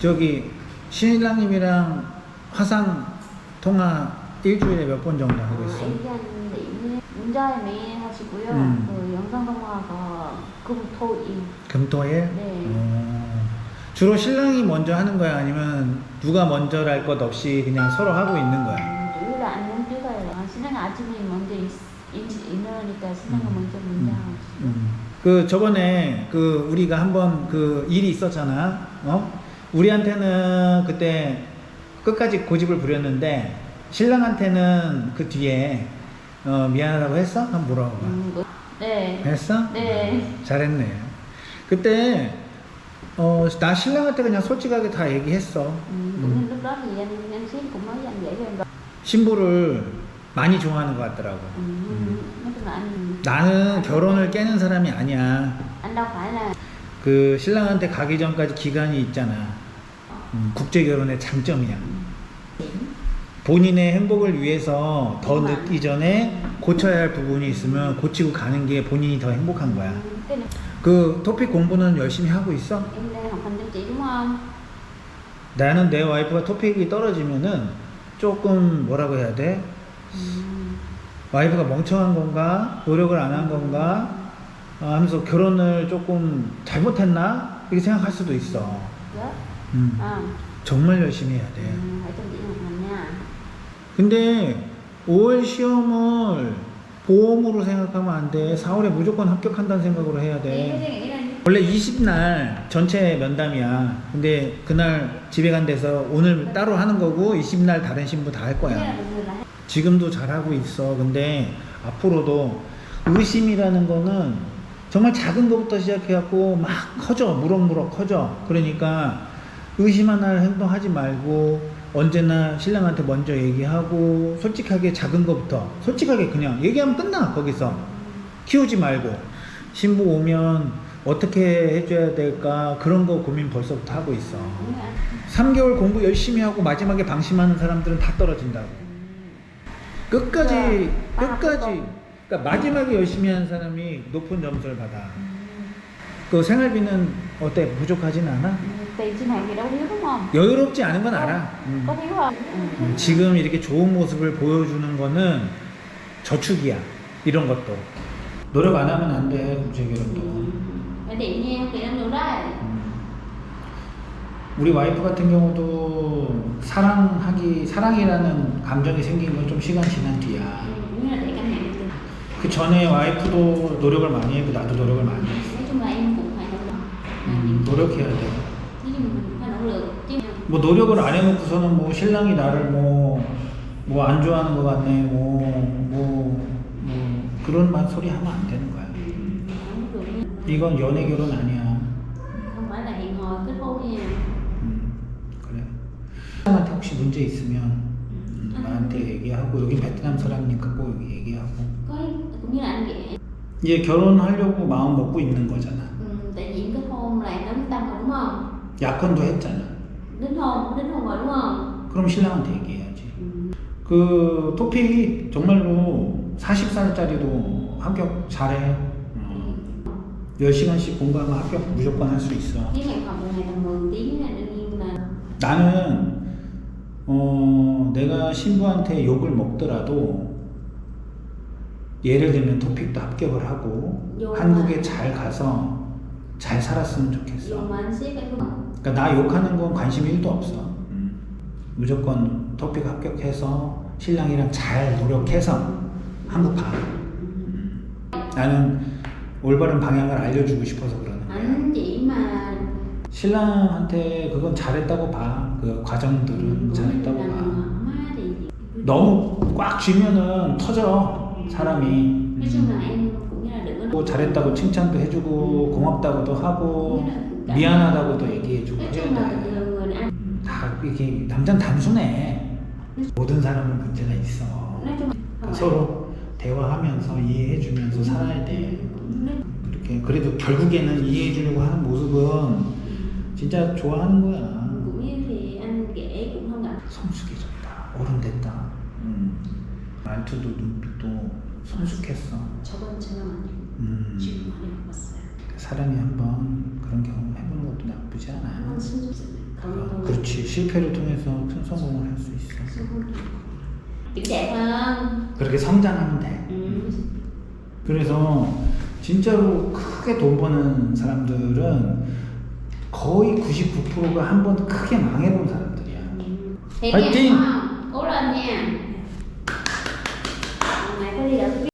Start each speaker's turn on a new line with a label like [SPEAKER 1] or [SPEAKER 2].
[SPEAKER 1] 저기 신랑님이랑 화상 통화 일주일에 몇 번 정도 하고 있어?
[SPEAKER 2] 일단 네, 문자 매일 하시고요.
[SPEAKER 1] 음.
[SPEAKER 2] 그 영상 통화가 금토일.
[SPEAKER 1] 금토일?
[SPEAKER 2] 네.
[SPEAKER 1] 어, 주로 신랑이 먼저 하는 거야? 아니면 누가 먼저랄 것 없이 그냥 서로 하고 있는 거야?
[SPEAKER 2] 음, chủ yếu là anh muốn trước rồi là 신랑이 아침에 먼저 일, 일, 일어나니까 신랑이
[SPEAKER 1] 음.
[SPEAKER 2] 먼저 문자하고 있어요.
[SPEAKER 1] 음. 그 저번에 그 우리가 한번 그 일이 있었잖아. 어? 우리한테는 그때 끝까지 고집을 부렸는데 신랑한테는 그 뒤에 어, 미안하다고 했어? 한번 물어봐.
[SPEAKER 2] 음, 그- 네.
[SPEAKER 1] 했어?
[SPEAKER 2] 네.
[SPEAKER 1] 잘했네. 그때 어, 나 신랑한테 그냥 솔직하게 다 얘기했어.
[SPEAKER 2] 음, cũng như lúc đó thì anh anh ship cũng nói với anh vậy rồi.
[SPEAKER 1] 신부를 많이 좋아하는 것 같더라고. 나는 결혼을 깨는 사람이 아니야. 그 신랑한테 가기 전까지 기간이 있잖아. 음, 국제 결혼의 장점이야. 본인의 행복을 위해서 더 늦기 전에 고쳐야 할 부분이 있으면 고치고 가는 게 본인이 더 행복한 거야. 그 토픽 공부는 열심히 하고 있어? 나는 내 와이프가 토픽이 떨어지면은 조금 뭐라고 해야 돼?
[SPEAKER 2] 음,
[SPEAKER 1] 와이프가 멍청한 건가? 노력을 안 한 건가? 아, 하면서 결혼을 조금 잘못했나? 이렇게 생각할 수도 있어.
[SPEAKER 2] yes.
[SPEAKER 1] 음,
[SPEAKER 2] À,
[SPEAKER 1] 정말 열심히 해야 돼.
[SPEAKER 2] 음.
[SPEAKER 1] 근데 5월 시험을 보험으로 생각하면 안 돼. 4월에 무조건 합격한다는 생각으로 해야 돼. 원래 20날 전체 면담이야. 근데 그날 집에 간 데서 오늘 따로 하는 거고 20날 다른 신부 다 할 거야. 지금도 잘하고 있어. 근데 앞으로도 의심이라는 거는 정말 작은 것부터 시작해갖고 막 커져. 무럭무럭 커져. 그러니까 의심하는 행동하지 말고 언제나 신랑한테 먼저 얘기하고 솔직하게 작은 것부터 솔직하게 그냥 얘기하면 끝나 거기서 키우지 말고 신부 오면 어떻게 해줘야 될까 그런 거 고민 벌써부터 하고 있어
[SPEAKER 2] cũng như anh
[SPEAKER 1] 3개월 공부 열심히 하고 마지막에 방심하는 사람들은 다 떨어진다고 끝까지
[SPEAKER 2] 네.
[SPEAKER 1] 끝까지 그러니까 마지막에 열심히 하는 사람이 높은 점수를 받아
[SPEAKER 2] 음,
[SPEAKER 1] 그 생활비는 어때 부족하진 않아?
[SPEAKER 2] 음, đâu thiếu đúng không?
[SPEAKER 1] 여유롭지 않은 건 알아 음.
[SPEAKER 2] Có thiếu không? Ừ.
[SPEAKER 1] 음, 지금 이렇게 좋은 모습을 보여주는 거는 저축이야. 이런 것도. 노력 안 하면 안 돼,
[SPEAKER 2] được đấy.
[SPEAKER 1] 음. 우리 와이프 같은 경우도 사랑하기, 사랑이라는 감정이 생긴 건 좀 시간 지난 뒤야. 그 전에 와이프도 노력을 많이 했고, 나도 노력을 많이 했어.
[SPEAKER 2] Nói.
[SPEAKER 1] 음, 노력해야 돼. 뭐 노력을 안 해놓고서는 뭐 신랑이 나를 뭐, 뭐 안 좋아하는 것 같네, 뭐, 뭐, 뭐, 그런 말 소리 하면 안 되는 거야. 이건 연애 결혼 아니야. 혹시 문제 있으면 음, 나한테 얘기하고 여기 베트남 사람이니까 꼭 여기 얘기하고
[SPEAKER 2] Có cũng như là anh ghẻ.
[SPEAKER 1] 이제 결혼하려고 마음 먹고 있는 거잖아.
[SPEAKER 2] Ừ, tại vì em kết hôn là em đã quyết tâm rồi đúng không?
[SPEAKER 1] 약혼도 했잖아.
[SPEAKER 2] Đính hôn, đính hôn rồi đúng không?
[SPEAKER 1] 그럼 신랑한테 얘기해야지.
[SPEAKER 2] Ừ.
[SPEAKER 1] 그 토픽 정말로 40살짜리도 합격 잘해. 어, 10시간씩 공부하면 합격 무조건 할 수 있어.
[SPEAKER 2] Nếu em học một ngày tầm 10 tiếng là đương nhiên là
[SPEAKER 1] 나는 어 내가 신부한테 욕을 먹더라도 예를 들면 토픽도 합격을 하고
[SPEAKER 2] 욕을
[SPEAKER 1] 한국에
[SPEAKER 2] 안-
[SPEAKER 1] 잘 가서 잘 살았으면 좋겠어. 그러니까 나 욕하는 건 관심 1도 없어. 음. 무조건 토픽 합격해서 신랑이랑 잘 노력해서 한국 가. 음. 나는 올바른 방향을 알려주고 싶어서 그러는 거야.
[SPEAKER 2] mà
[SPEAKER 1] 신랑한테 그건 잘했다고 봐. 그 과정들은
[SPEAKER 2] cũng
[SPEAKER 1] 잘했다고 봐.
[SPEAKER 2] thì
[SPEAKER 1] 너무 꽉 쥐면은 터져 사람이.
[SPEAKER 2] như là đừng có
[SPEAKER 1] 뭐 잘했다고 칭찬도 해주고 고맙다고도 하고 미안하다고도 얘기해주고 해야 돼. 다 이게 남자는 단순해. 모든 사람은 문제가 있어. 그러니까 서로 대화하면서 이해해주면서 살아야 돼. 그렇게 그래도 결국에는 이해해주려고 하는 모습은 진짜 좋아하는 거야.
[SPEAKER 2] cũng như thì anh ghẻ cũng không gặp
[SPEAKER 1] 성숙해졌다. 어른 됐다. 음. 말투도 눈빛도 성숙했어.
[SPEAKER 2] 저번 주는 아니고
[SPEAKER 1] 음,
[SPEAKER 2] 지금 많이 바꿨어요.
[SPEAKER 1] 사람이 한번 그런 경험 해보는 것도 나쁘지 않아.
[SPEAKER 2] 한번.
[SPEAKER 1] 아,
[SPEAKER 2] 강도.
[SPEAKER 1] 그렇지. 실패를 통해서 큰 성공을 할 수 있어.
[SPEAKER 2] Đẹp hơn.
[SPEAKER 1] 그렇게 성장하면 돼.
[SPEAKER 2] Ừ.
[SPEAKER 1] 그래서 진짜로 크게 돈 버는 사람들은 거의 99%가 한 번 크게 망해본 사람들이야.
[SPEAKER 2] Đi đợi